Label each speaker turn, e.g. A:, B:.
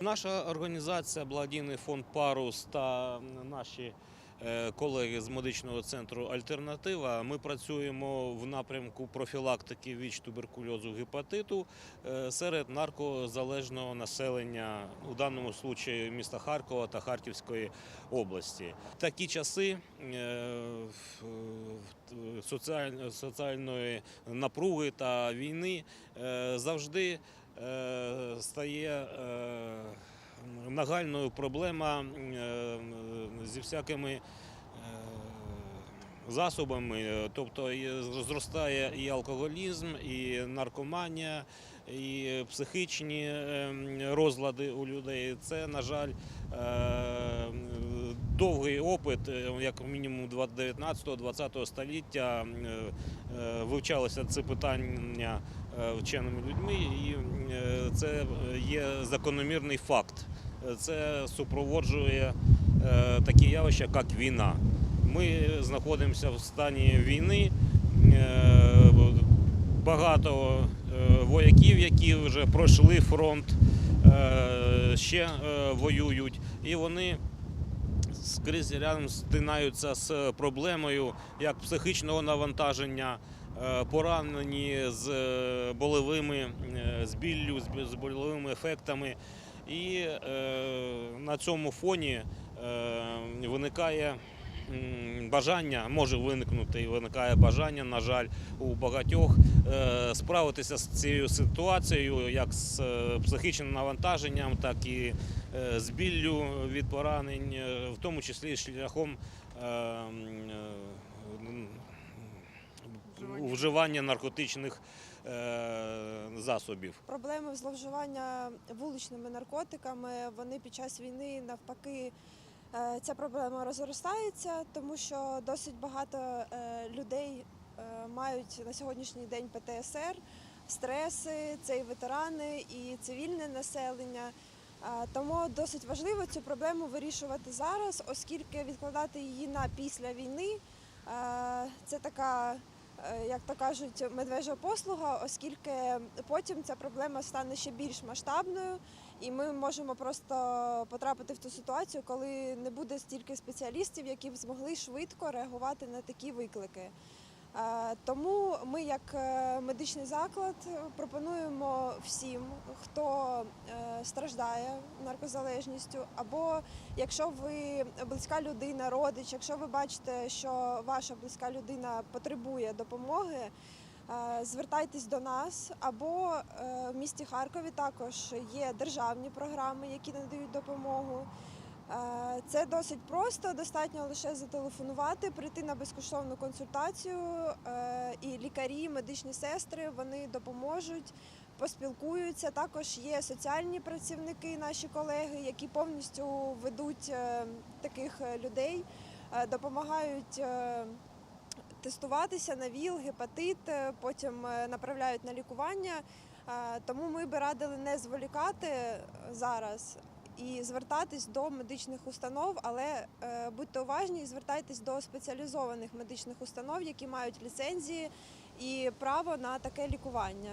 A: Наша організація Благодійний фонд Парус та наші е, колеги з медичного центру Альтернатива. Ми працюємо в напрямку профілактики віч туберкульозу гепатиту е, серед наркозалежного населення у даному случаї міста Харкова та Харківської області. Такі часи е, соціальної напруги та війни завжди стає е, нагальною проблема е, зі всякими е, засобами, Е, тобто зростає і алкоголізм, і наркоманія, і психічні е, розлади у людей. Це, на жаль, е, довгий опит, е, як мінімум 19-20 століття е, е, вивчалося це питання е, вченими людьми, і е, це є закономірний факт. Е, Це супроводжує е, такі явища, як війна. Ми знаходимося в стані війни. Е, Багато е, вояків, які вже пройшли фронт, е, ще е, воюють, і вони скрізь рядом стинаються з проблемою як психічного навантаження, е, поранені з е, болевими, е, з біллю, з бі- ефектами. І е, на цьому фоні е, виникає бажання, може виникнути і виникає бажання, на жаль, у багатьох е, справитися з цією ситуацією, як з е, психічним навантаженням, так і е, з біллю від поранень, е, в тому числі шляхом е, е, вживання наркотичних е, засобів.
B: Проблеми зловживання вуличними наркотиками вони під час війни навпаки. е, Ця проблема розростається, тому що досить багато е, людей мають на сьогоднішній день ПТСР, стреси, це і ветерани, і цивільне населення. Тому досить важливо цю проблему вирішувати зараз, оскільки відкладати її на після війни це така як то кажуть, медвежа послуга, оскільки потім ця проблема стане ще більш масштабною, і ми можемо просто потрапити в ту ситуацію, коли не буде стільки спеціалістів, які б змогли швидко реагувати на такі виклики. Е, Тому ми, як е, медичний заклад, пропонуємо всім, хто е, страждає наркозалежністю, або якщо ви близька людина, родич, якщо ви бачите, що ваша близька людина потребує допомоги, звертайтесь до нас. Або в місті Харкові також є державні програми, які надають допомогу. Е, Це досить просто, достатньо лише зателефонувати, прийти на безкоштовну консультацію, е, і лікарі, медичні сестри вони допоможуть, поспілкуються. Також є соціальні працівники, наші колеги, які повністю ведуть е, таких людей, допомагають. Тестуватися на ВІЛ, гепатит, потім направляють на лікування. Тому ми би радили не зволікати зараз, і звертатись до медичних установ, але е, будьте уважні і звертайтесь до спеціалізованих медичних установ, які мають ліцензії і право на таке лікування.